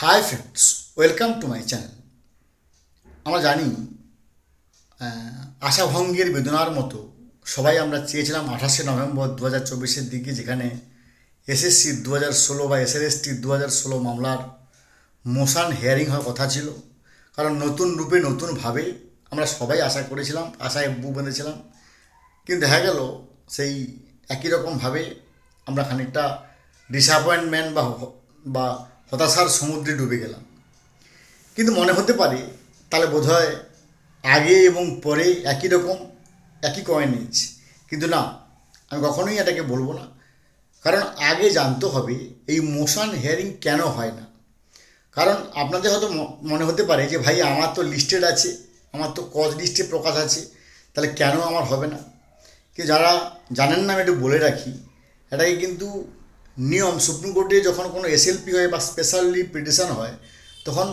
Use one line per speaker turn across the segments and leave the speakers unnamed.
Hi friends welcome to my channel আমরা জানি আশাভঙ্গের বেদনার মতো সবাই আমরা চেয়েছিলাম আঠাশে নভেম্বর দু হাজার চব্বিশের দিকে যেখানে এসএসসি দু হাজার ষোলো বা এসএলএসটি দু হাজার ষোলো মামলার মোশন হিয়ারিং হওয়ার কথা ছিল। কারণ নতুন রূপে নতুনভাবে আমরা সবাই আশা করেছিলাম, আশায় বু বেঁধেছিলাম। কিন্তু দেখা গেল, সেই একই রকমভাবে আমরা খানিকটা ডিসঅ্যাপয়েন্টমেন্ট বা বা হতাশার সমুদ্রে ডুবে গেলাম। কিন্তু মনে হতে পারে, তাহলে বোধহয় আগে এবং পরে একই রকম, একই কয়েন নিয়েছে। কিন্তু না, আমি কখনোই এটাকে বলব না। কারণ আগে জানতে হবে এই মোশন হেয়ারিং কেন হয় না। কারণ আপনাদের হয়তো মনে হতে পারে যে, ভাই, আমার তো লিস্টেড আছে, আমার তো কজ লিস্টে প্রকাশ আছে, তাহলে কেন আমার হবে না? কি যারা জানেন না, আমি একটু বলে রাখি, এটাকে কিন্তু নিয়ম সুপ্রিম কোর্টে যখন কোনো এসএলপি হয় বা স্পেশালি পিটিশন হয়, তখন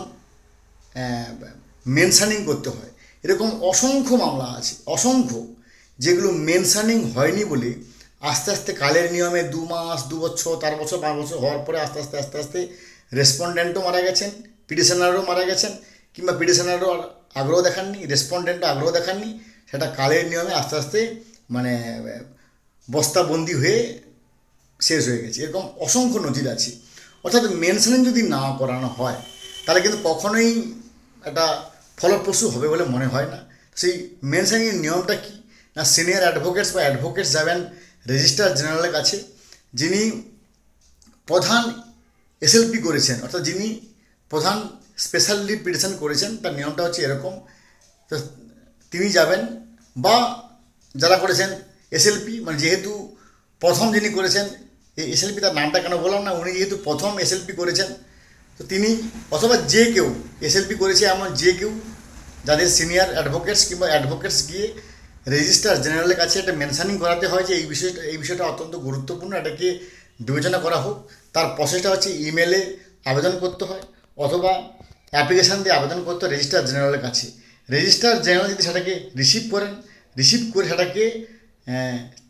মেনশানিং করতে হয়। এরকম অসংখ্য মামলা আছে, অসংখ্য, যেগুলো মেনশানিং হয়নি বলে আস্তে আস্তে কালের নিয়মে দু মাস, দু বছর, চার বছর, পাঁচ বছর হওয়ার পরে আস্তে আস্তে আস্তে আস্তে রেসপন্ডেন্টও মারা গেছেন পিটিশনারও মারা গেছেন, কিংবা পিটিশনারও আগ্রহ দেখাননি রেসপন্ডেন্টও আগ্রহ দেখাননি, সেটা কালের নিয়মে আস্তে আস্তে মানে বস্তাবন্দি হয়ে শেষ হয়ে গেছে। এরকম অসংখ্য নজির আছে। অর্থাৎ মেনশনিং যদি না করানো হয়, তাহলে কিন্তু কখনোই একটা ফলপ্রসূ হবে বলে মনে হয় না। সেই মেনশনিংয়ের নিয়মটা কি? না সিনিয়র অ্যাডভোকেটস বা অ্যাডভোকেটস যাবেন রেজিস্ট্রার জেনারেলের কাছে, যিনি প্রধান এসএলপি করেছেন, অর্থাৎ যিনি প্রধান স্পেশালি পিটিশন করেছেন, তার নিয়মটা হচ্ছে এরকম। তো তিনি যাবেন বা যারা করেছেন এসএলপি মানে যেহেতু প্রথম যিনি করেছেন এই এসএলপি তার নামটা কেন বললাম না? উনি যেহেতু প্রথম এসএলপি করেছেন, তো তিনি অথবা যে কেউ এসএলপি করেছে এমন যে কেউ যাদের সিনিয়র অ্যাডভোকেটস কিংবা অ্যাডভোকেটস গিয়ে রেজিস্ট্রার জেনারেলের কাছে একটা মেনশানিং করাতে হয় যে এই বিষয়টা এই বিষয়টা অত্যন্ত গুরুত্বপূর্ণ, এটাকে বিবেচনা করা হোক। তার প্রসেসটা হচ্ছে ইমেলে আবেদন করতে হয় অথবা অ্যাপ্লিকেশান দিয়ে আবেদন করতে হয় রেজিস্ট্রার জেনারেলের কাছে। রেজিস্ট্রার জেনারেল যদি সেটাকে রিসিভ করেন রিসিভ করে সেটাকে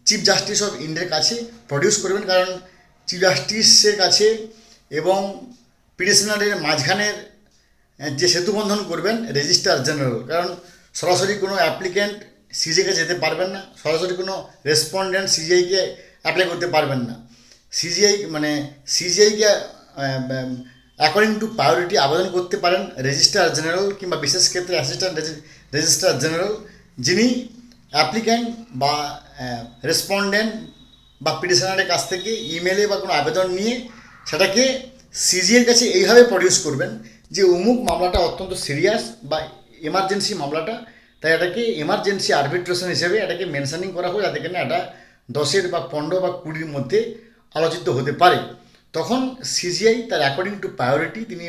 চিফ জাস্টিস অফ ইন্ডিয়ার কাছে প্রডিউস করবেন, কারণ চিফ জাস্টিসের কাছে এবং পিটিশনারের মাঝখানের যে সেতুবন্ধন করবেন রেজিস্ট্রার জেনারেল কারণ সরাসরি কোনো অ্যাপ্লিক্যান্ট সিজিকে যেতে পারবেন না, সরাসরি কোনো রেসপন্ডেন্ট সিজিআইকে অ্যাপ্লাই করতে পারবেন না। সিজিআই মানে সিজিআইকে অ্যাকর্ডিং টু প্রায়োরিটি আবেদন করতে পারেন রেজিস্ট্রার জেনারেল কিংবা বিশেষ ক্ষেত্রে অ্যাসিস্ট্যান্ট রেজিস্ট্রার জেনারেল যিনি অ্যাপ্লিক্যান্ট বা রেসপন্ডেন্ট বা পিটিশনারের কাছ থেকে ইমেলে বা কোনো আবেদন নিয়ে সেটাকে সিজিএর কাছে এইভাবে প্রডিউস করবেন যে অমুক মামলাটা অত্যন্ত সিরিয়াস বা এমার্জেন্সি মামলাটা, তাই এটাকে এমার্জেন্সি আরবিট্রেশন হিসেবে এটাকে মেনশানিং করা হয় যাতে কিনা এটা দশের বা পনেরো বা কুড়ির মধ্যে আলোচিত হতে পারে। তখন সিজিআই তার অ্যাকর্ডিং টু প্রায়োরিটি তিনি,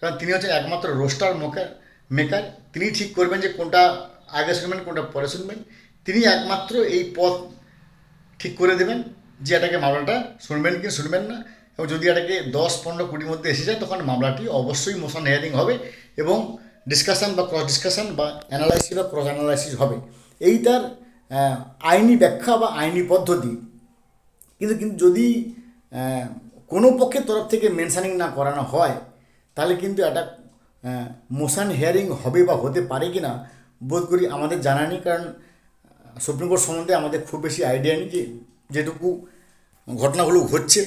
কারণ তিনি হচ্ছেন একমাত্র রোস্টার মেকার মেকার তিনি ঠিক করবেন যে কোনটা আগে শুনবেন কোনটা পরে শুনবেন তিনি একমাত্র এই পথ ঠিক করে দেবেন যে এটাকে মামলাটা শুনবেন কি শুনবেন না, এবং যদি এটাকে দশ, পনেরো কুড়ির মধ্যে এসে যায়, তখন মামলাটি অবশ্যই মোশন হেয়ারিং হবে এবং ডিসকাশন বা ক্রস ডিসকাশন বা অ্যানালাইসিস বা ক্রস অ্যানালাইসিস হবে। এই তার আইনি ব্যাখ্যা বা আইনি পদ্ধতি। কিন্তু কিন্তু যদি কোনো পক্ষের তরফ থেকে মেনশানিং না করানো হয়, তাহলে কিন্তু একটা মোশন হেয়ারিং হবে বা হতে পারে কি না বোধ করি আমাদের জানা নেই, কারণ সুপ্রিম কোর্ট সম্বন্ধে আমাদের খুব বেশি আইডিয়া নেই যে যেটুকু ঘটনাগুলো ঘটছে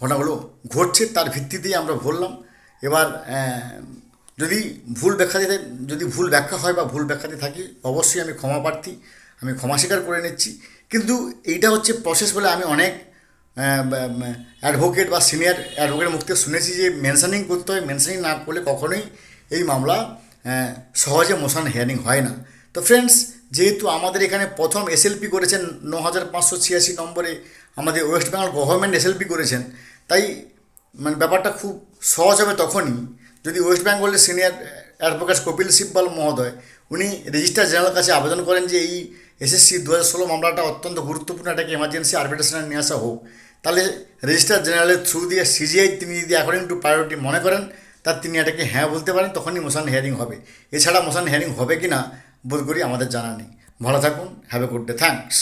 ঘটনাগুলো ঘটছে তার ভিত্তিতেই আমরা বললাম। এবার যদি ভুল ব্যাখ্যা দিতে যদি ভুল ব্যাখ্যা হয় বা ভুল ব্যাখ্যাতে থাকি, অবশ্যই আমি ক্ষমা প্রার্থী, আমি ক্ষমা স্বীকার করে নিচ্ছি। কিন্তু এইটা হচ্ছে প্রসেস বলে আমি অনেক অ্যাডভোকেট বা সিনিয়র অ্যাডভোকেটের মুখ থেকে শুনেছি যে মেনশানিং করতে হয় মেনশানিং না করলে কখনোই এই মামলা সহজে মোশন হিয়ারিং হয় না। তো ফ্রেন্ডস যেহেতু আমাদের এখানে প্রথম এসএলপি করেছেন ন হাজার পাঁচশো ছিয়াশি নম্বরে আমাদের ওয়েস্ট বেঙ্গল গভর্নমেন্ট এসএলপি করেছেন, তাই মানে ব্যাপারটা খুব সহজ হবে তখনই যদি ওয়েস্ট বেঙ্গলের সিনিয়র অ্যাডভোকেট কপিল সিব্বল মহোদয়, উনি রেজিস্ট্রার জেনারেল কাছে আবেদন করেন যে এই এসএসসি দু হাজার ষোলো মামলাটা অত্যন্ত গুরুত্বপূর্ণ এটাকে এমার্জেন্সি আরবিট্রেশনে নিয়ে আসা হোক। তাহলে রেজিস্ট্রার জেনারেলের থ্রু দিয়ে সিজিআই তিনি যদি অ্যাকর্ডিং টু প্রায়োরিটি মনে করেন তার তিনি এটাকে হ্যাঁ বলতে পারেন, তখনই মোশন হেয়ারিং হবে। এছাড়া মোশন হিয়ারিং হবে কি না বোধ করি আমাদের জানা নেই। ভালো থাকুন have a good day thanks